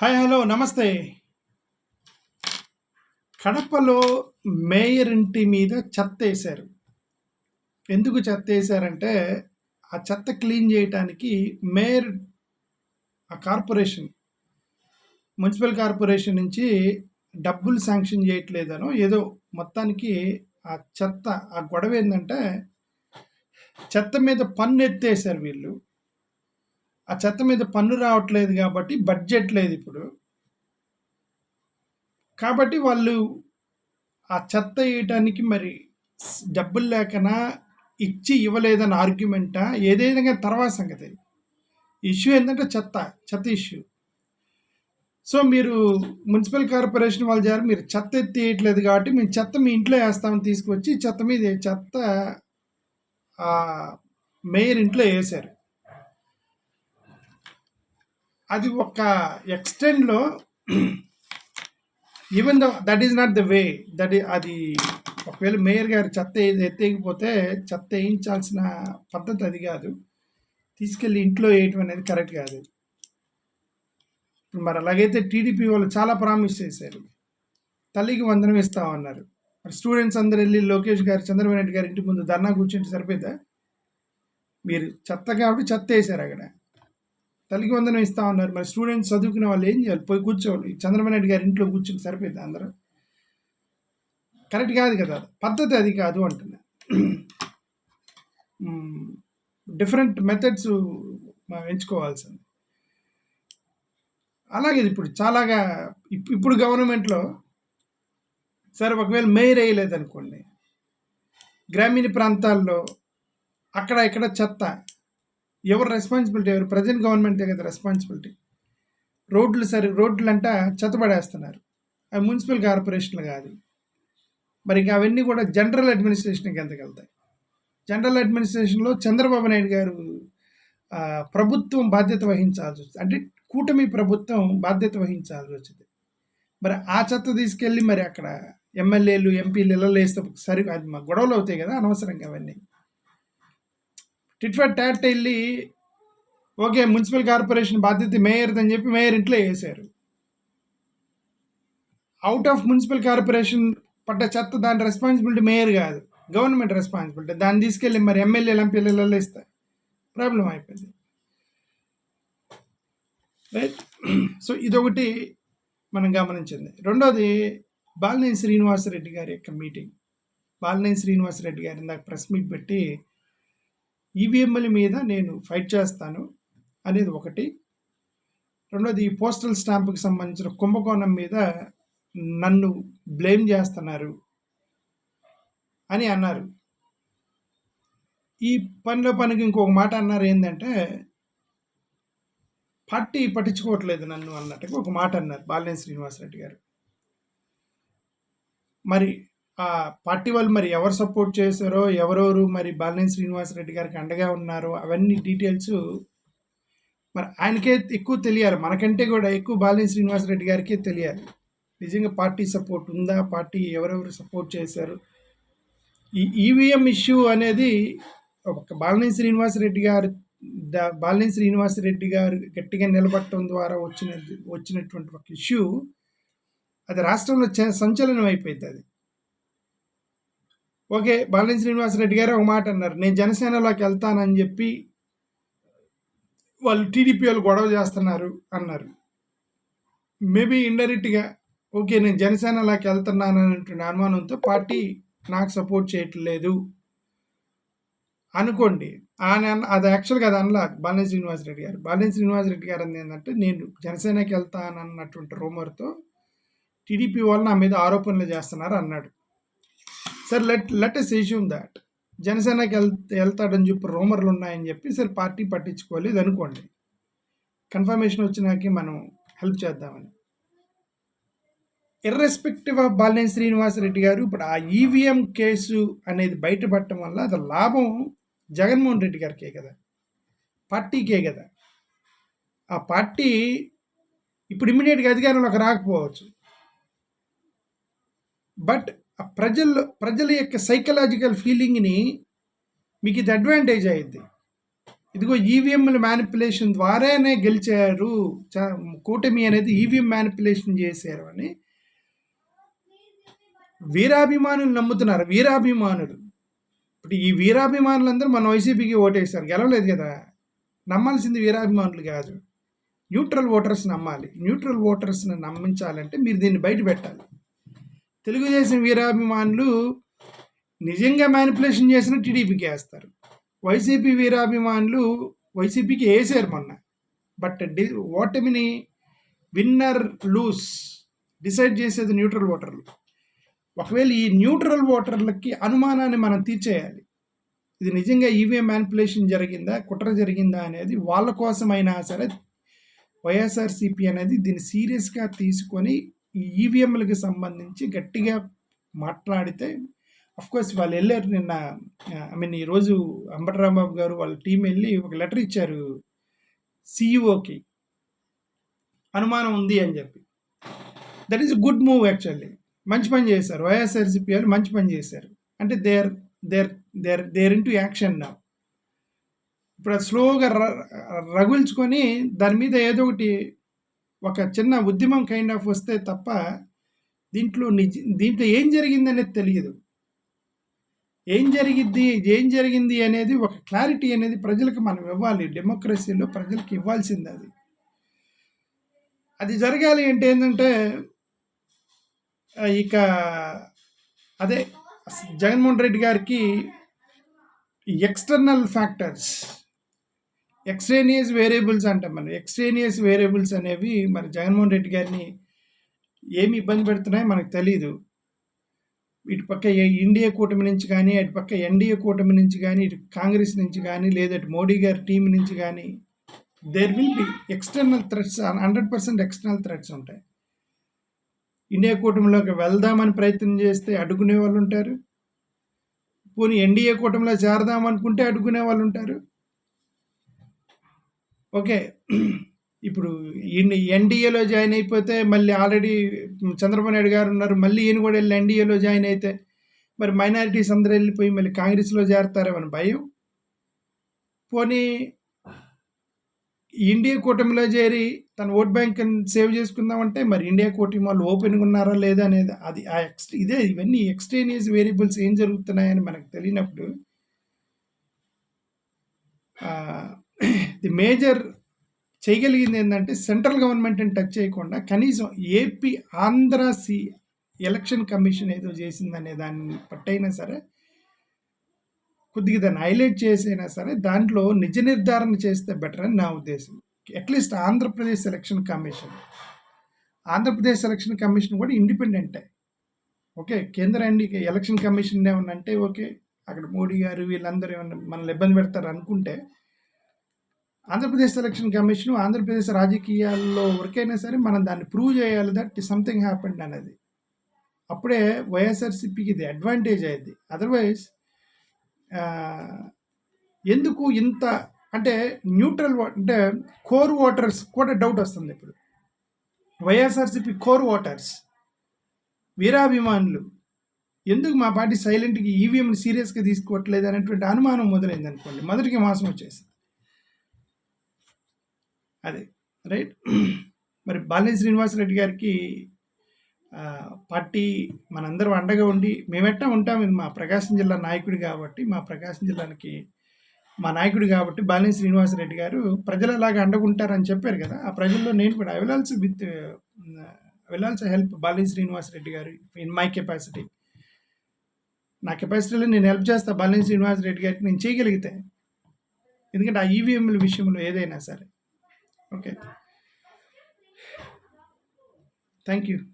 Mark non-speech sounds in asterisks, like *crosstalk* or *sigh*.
Hi hello నమస్తే. కడపలో mayor ఇంటి మీద చెత్త వేశారు ఎందుకు చెత్త వేశారంటే ఆ చెత్త క్లీన్ చేయటానికి మేయర్ ఆ కార్పొరేషన్ మున్సిపల్ కార్పొరేషన్ నుంచి డబ్బులు శాంక్షన్ చేయట్లేదనో ఏదో మొత్తానికి ఆ చెత్త ఆ గొడవ ఏంటంటే చెత్త మీద పన్ను ఎత్తేసారు వీళ్ళు. ఆ చెత్త మీద పన్ను రావట్లేదు కాబట్టి బడ్జెట్ లేదు ఇప్పుడు. కాబట్టి వాళ్ళు ఆ చెత్త వేయటానికి మరి డబ్బులు లేకనా ఇచ్చి ఇవ్వలేదని ఆర్గ్యుమెంటా ఏదైనా తర్వాత సంగతి ఇష్యూ ఏంటంటే చెత్త చెత్త ఇష్యూ సో మీరు మున్సిపల్ కార్పొరేషన్ వాళ్ళు చేయాలి మీరు చెత్త ఎత్తేయట్లేదు కాబట్టి మేము చెత్త మీ ఇంట్లో వేస్తామని తీసుకొచ్చి చెత్త మీద చెత్త ఆ మేయర్ ఇంట్లో వేశారు. అది ఒక ఎక్స్టెండ్లో even the that is not the way that అది ఒకవేళ మేయర్ గారు చెత్త ఏ- ఎత్తేయకపోతే చెత్త వేయించాల్సిన పద్ధతి అది కాదు. తీసుకెళ్ళి ఇంట్లో వేయటం అనేది కరెక్ట్ కాదు. ఇప్పుడు మరి అలాగైతే టీడీపీ వాళ్ళు చాలా ప్రామిస్ చేశారు. తల్లికి వందనం ఇస్తామన్నారు. మరి స్టూడెంట్స్ అందరు వెళ్ళి లోకేష్ గారు చంద్రబాబు నాయుడు గారి ఇంటి ముందు ధర్నా కూర్చుంటే సరిపోయిందా? మీరు చెత్త కాబట్టి చెత్త వేశారు అక్కడ. తల్లికి వందనం ఇస్తా ఉన్నారు. మరి స్టూడెంట్స్ చదువుకునే వాళ్ళు ఏం చేయాలి? పోయి కూర్చోవాలి. చంద్రబాబు నాయుడు గారి ఇంట్లో కూర్చుని సరిపోయింది అందరూ? కరెక్ట్ కాదు కదా. పద్ధతి అది కాదు అంటున్నా. *clears throat* Different methods ఎంచుకోవాల్సింది. అలాగే ఇప్పుడు చాలాగా ఇప్- ఇప్పుడు గవర్నమెంట్లో సరే ఒకవేళ మేయర్ వేయలేదు అనుకోండి గ్రామీణ ప్రాంతాల్లో అక్కడ ఇక్కడ చెత్త ఎవరు రెస్పాన్సిబిలిటీ ఎవరు ప్రజెంట్ గవర్నమెంటే కదా రెస్పాన్సిబిలిటీ రోడ్లు సరి రోడ్లు అంట చెత్త పడేస్తున్నారు అవి మున్సిపల్ కార్పొరేషన్లు కాదు. మరి ఇంకా అవన్నీ కూడా జనరల్ అడ్మినిస్ట్రేషన్కి ఎంతకు వెళ్తాయి? జనరల్ అడ్మినిస్ట్రేషన్లో చంద్రబాబు నాయుడు గారు ప్రభుత్వం బాధ్యత వహించాల్సి వచ్చింది అంటే కూటమి ప్రభుత్వం బాధ్యత వహించాల్సి వచ్చింది మరి ఆ చెత్త తీసుకెళ్ళి మరి అక్కడ ఎమ్మెల్యేలు ఎంపీలు ఇళ్ళలో వేస్తే సరి అది మా గొడవలు అవుతాయి కదా అనవసరంగా అవన్నీ. టిట్ ఫర్ టాట్ వెళ్ళి ఓకే మున్సిపల్ కార్పొరేషన్ బాధ్యత మేయర్ అని చెప్పి మేయర్ ఇంట్లో వేసారు అవుట్ ఆఫ్ మున్సిపల్ కార్పొరేషన్ పడ్డ చెత్త దాని రెస్పాన్సిబిలిటీ మేయర్ కాదు గవర్నమెంట్ రెస్పాన్సిబిలిటీ దాన్ని తీసుకెళ్ళి మరి ఎమ్మెల్యేలు ఎంపీలలో ఇస్తే ప్రాబ్లం అయిపోయింది. రైట్ సో ఇదొకటి మనం గమనించింది. రెండోది బాలినేని శ్రీనివాసరెడ్డి గారి యొక్క మీటింగ్ బాలినేని శ్రీనివాసరెడ్డి గారి ఇందాక ప్రెస్ మీట్ పెట్టి ఈవీఎంల మీద నేను ఫైట్ చేస్తాను అనేది ఒకటి. రెండోది ఈ పోస్టల్ స్టాంప్కి సంబంధించిన కుంభకోణం మీద నన్ను బ్లేమ్ చేస్తున్నారు అని అన్నారు. ఈ పనిలో పనికి ఇంకొక మాట అన్నారు ఏంటంటే పార్టీ పట్టించుకోవట్లేదు నన్ను అన్నట్టుగా ఒక మాట అన్నారు బాలినేని శ్రీనివాసరెడ్డి గారు. మరి పార్టీ వాళ్ళు మరి ఎవరు సపోర్ట్ చేశారో ఎవరెవరు మరి బాలినేని శ్రీనివాసరెడ్డి గారికి అండగా ఉన్నారో అవన్నీ డీటెయిల్స్ మరి ఆయనకే ఎక్కువ తెలియాలి. మనకంటే కూడా ఎక్కువ బాలినేని శ్రీనివాసరెడ్డి గారికే తెలియాలి. నిజంగా పార్టీ సపోర్ట్ ఉందా? పార్టీ ఎవరెవరు సపోర్ట్ చేశారు? ఈ ఈవీఎం ఇష్యూ అనేది ఒక బాలినేని శ్రీనివాసరెడ్డి గారు ద- బాలినేని శ్రీనివాసరెడ్డి గారు గట్టిగా నిలబడటం ద్వారా వచ్చిన వచ్చినటువంటి ఒక ఇష్యూ అది రాష్ట్రంలో చ- సంచలనం అయిపోయింది అది. ఓకే బాలినేని శ్రీనివాసరెడ్డి గారు ఒక మాట అన్నారు. నేను జనసేనలోకి వెళ్తానని చెప్పి వాళ్ళు టీడీపీ వాళ్ళు గొడవ చేస్తున్నారు అన్నారు. మేబీ ఇండైరెక్ట్గా ఓకే నేను జనసేనలోకి వెళ్తున్నాను అనేటువంటి అనుమానంతో పార్టీ నాకు సపోర్ట్ చేయట్లేదు. అనుకోండి ఆయన అది యాక్చువల్గా అది అనలా బాలినేని శ్రీనివాసరెడ్డి గారు. బాలినేని శ్రీనివాసరెడ్డి గారు అంది ఏంటంటే నేను జనసేనకి వెళ్తానన్నటువంటి రూమర్తో టీడీపీ వాళ్ళు నా మీద ఆరోపణలు చేస్తున్నారు అన్నాడు. Sir let let us assume that జనసేనకి వెళ్ వెళ్తాడని చెప్పి రూమర్లు ఉన్నాయని చెప్పి సరే పార్టీ పట్టించుకోలేదు అనుకోండి. కన్ఫర్మేషన్ వచ్చినాకే మనం హెల్ప్ చేద్దామని. ఇర్రెస్పెక్టివ్ ఆఫ్ బాలినేని శ్రీనివాసరెడ్డి గారు ఇప్పుడు ఆ ఈవీఎం కేసు అనేది బయటపడటం వల్ల అది లాభం జగన్మోహన్ రెడ్డి గారికే కదా. పార్టీకే కదా. ఆ పార్టీ ఇప్పుడు ఇమ్మీడియట్గా అధికారంలోకి రాకపోవచ్చు. బట్ ప్రజల్లో ప్రజల యొక్క సైకలాజికల్ ఫీలింగ్ని మీకు ఇది అడ్వాంటేజ్ అయ్యింది ఇదిగో ఈవీఎంల మ్యానిపులేషన్ ద్వారానే గెలిచారు. చ- కూటమి అనేది ఈవీఎం మ్యానిపులేషన్ చేశారు అని వీరాభిమానులు నమ్ముతున్నారు. వీరాభిమానులు. ఇప్పుడు ఈ వీరాభిమానులందరూ మన వైసీపీకి ఓటేస్తారు. గెలవలేదు కదా. నమ్మాల్సింది వీరాభిమానులు కాదు. న్యూట్రల్ ఓటర్స్ నమ్మాలి. న్యూట్రల్ ఓటర్స్ని నమ్మించాలంటే మీరు దీన్ని బయట పెట్టాలి. తెలుగుదేశం వీరాభిమానులు నిజంగా మ్యానిపులేషన్ చేసిన టీడీపీకి వేస్తారు. వైసీపీ వీరాభిమానులు వైసీపీకి వేసారు మొన్న. బట్ డి ఓటమిని విన్నర్ లూస్ డిసైడ్ చేసేది న్యూట్రల్ ఓటర్లు ఒకవేళ ఈ న్యూట్రల్ ఓటర్లకి అనుమానాన్ని మనం తీర్చేయాలి. ఇది నిజంగా ఈవీఎం మ్యానిపులేషన్ జరిగిందా కుట్ర జరిగిందా అనేది వాళ్ళ కోసమైనా సరే వైఎస్ఆర్సీపీ అనేది దీన్ని సీరియస్గా తీసుకొని ఈ ఈవీఎంలకు సంబంధించి గట్టిగా మాట్లాడితే కోర్స్ వాళ్ళు వెళ్ళారు నిన్న ఐ మీన్ ఈరోజు అంబటరాంబాబు గారు వాళ్ళ టీం వెళ్ళి ఒక లెటర్ ఇచ్చారు సిఇఓకి అనుమానం ఉంది అని చెప్పి. That is good move actually మంచి పని చేశారు. వైఎస్ఆర్సీపీ వాళ్ళు మంచి పని చేశారు. అంటే there there there there into action నా ఇప్పుడు స్లోగా ర- రగుల్చుకొని దాని మీద ఏదో ఒకటి ఒక చిన్న ఉద్యమం కైండ్ ఆఫ్ వస్తే తప్ప దీంట్లో నిజ దీంట్లో ఏం జరిగింది అనేది తెలియదు. ఏం జరిగింది ఏం జరిగింది అనేది ఒక క్లారిటీ అనేది ప్రజలకు మనం ఇవ్వాలి. డెమోక్రసీలో ప్రజలకు ఇవ్వాల్సింది అది. అది జరగాలి అంటే ఏంటంటే ఇక అదే జగన్మోహన్ రెడ్డి గారికి ఎక్స్టర్నల్ ఫ్యాక్టర్స్ ఎక్స్ట్రేనియస్ వేరియబుల్స్ అంటాం మనం. ఎక్స్ట్రేనియస్ వేరియబుల్స్ అనేవి మరి జగన్మోహన్ రెడ్డి గారిని ఏమి ఇబ్బంది పెడుతున్నాయో మనకు తెలియదు ఇటు పక్క ఇండియా కూటమి నుంచి కానీ అటు పక్క ఎన్డీఏ కూటమి నుంచి కానీ ఇటు కాంగ్రెస్ నుంచి కానీ లేదా ఇటు మోడీ గారి టీం నుంచి కానీ there will be external threats hundred percent external threats ఉంటాయి. ఇండియా కూటమిలోకి వెళ్దామని ప్రయత్నం చేస్తే అడ్డుకునే వాళ్ళు ఉంటారు. పోనీ ఎన్డీఏ కూటమిలో చేరదాం అనుకుంటే అడ్డుకునే వాళ్ళు ఉంటారు. ఓకే. ఇప్పుడు ఈయన ఎన్డీఏలో జాయిన్ అయిపోతే మళ్ళీ ఆల్రెడీ చంద్రబాబు నాయుడు గారు ఉన్నారు మళ్ళీ ఈయన కూడా వెళ్ళి ఎన్డీఏలో జాయిన్ అయితే మరి మైనారిటీస్ అందరూ వెళ్ళిపోయి మళ్ళీ కాంగ్రెస్లో చేరతారేమని భయం. పోనీ ఇండియా కూటమిలో చేరి తన ఓట్ బ్యాంక్ సేవ్ చేసుకుందామంటే మరి ఇండియా కూటమి వాళ్ళు ఓపెన్గా ఉన్నారా లేదా అనేది అది ఆ ఎక్స్ ఇదే ఇవన్నీ ఎక్స్టేనియస్ వేరియబుల్స్ ఏం జరుగుతున్నాయని మనకు తెలియనప్పుడు ది మేజర్ చేయగలిగింది ఏంటంటే సెంట్రల్ గవర్నమెంట్ని టచ్ చేయకుండా కనీసం AP Andhra C election commission ఏదో చేసిందనే దాన్ని పట్టైనా సరే కొద్దిగా దాన్ని హైలైట్ చేసైనా సరే దాంట్లో నిజ నిర్ధారణ చేస్తే బెటర్ అని నా ఉద్దేశం. At least Andhra Pradesh election commission. Andhra Pradesh election commission కూడా ఇండిపెండెంటే. ఓకే కేంద్ర ఎన్నిక ఎలక్షన్ కమిషన్ ఏమన్నా అంటే ఓకే అక్కడ మోడీ గారు వీళ్ళందరూ ఏమన్నా మనల్ని ఇబ్బంది పెడతారు అనుకుంటే ఆంధ్రప్రదేశ్ ఎలక్షన్ కమిషన్ ఆంధ్రప్రదేశ్ రాజకీయాల్లో వరకైనా సరే మనం దాన్ని ప్రూవ్ చేయాలి దట్ సంథింగ్ హ్యాపెండ్ అనేది అప్పుడే వైఎస్ఆర్సీపీకి ఇది అడ్వాంటేజ్ అయ్యింది. అదర్వైజ్ ఎందుకు ఇంత అంటే న్యూట్రల్ అంటే కోర్ ఓటర్స్ కూడా డౌట్ వస్తుంది ఇప్పుడు. వైఎస్ఆర్సీపీ కోర్ ఓటర్స్ వీరాభిమానులు ఎందుకు మా పార్టీ సైలెంట్కి ఈవీఎంని సీరియస్గా తీసుకోవట్లేదు అనేటువంటి అనుమానం మొదలైంది అనుకోండి మొదటికి మాసం వచ్చేసి అదే రైట్? మరి బాలినేని శ్రీనివాసరెడ్డి గారికి పార్టీ మనందరం అండగా ఉండి మేమెట్టా ఉంటాం ఇది మా ప్రకాశం జిల్లా నాయకుడు కాబట్టి మా ప్రకాశం జిల్లానికి మా నాయకుడు కాబట్టి బాలినేని శ్రీనివాసరెడ్డి గారు ప్రజలలాగా అండగుంటారని చెప్పారు కదా ఆ ప్రజల్లో నేను కూడా I will also with will also help Balineni Srinivasareddy గారు ఇన్ మై కెపాసిటీ. నా కెపాసిటీలో నేను హెల్ప్ చేస్తా బాలినేని శ్రీనివాసరెడ్డి గారికి నేను చేయగలిగితే ఎందుకంటే ఆ ఈవీఎంల విషయంలో ఏదైనా సరే. Okay. Thank you.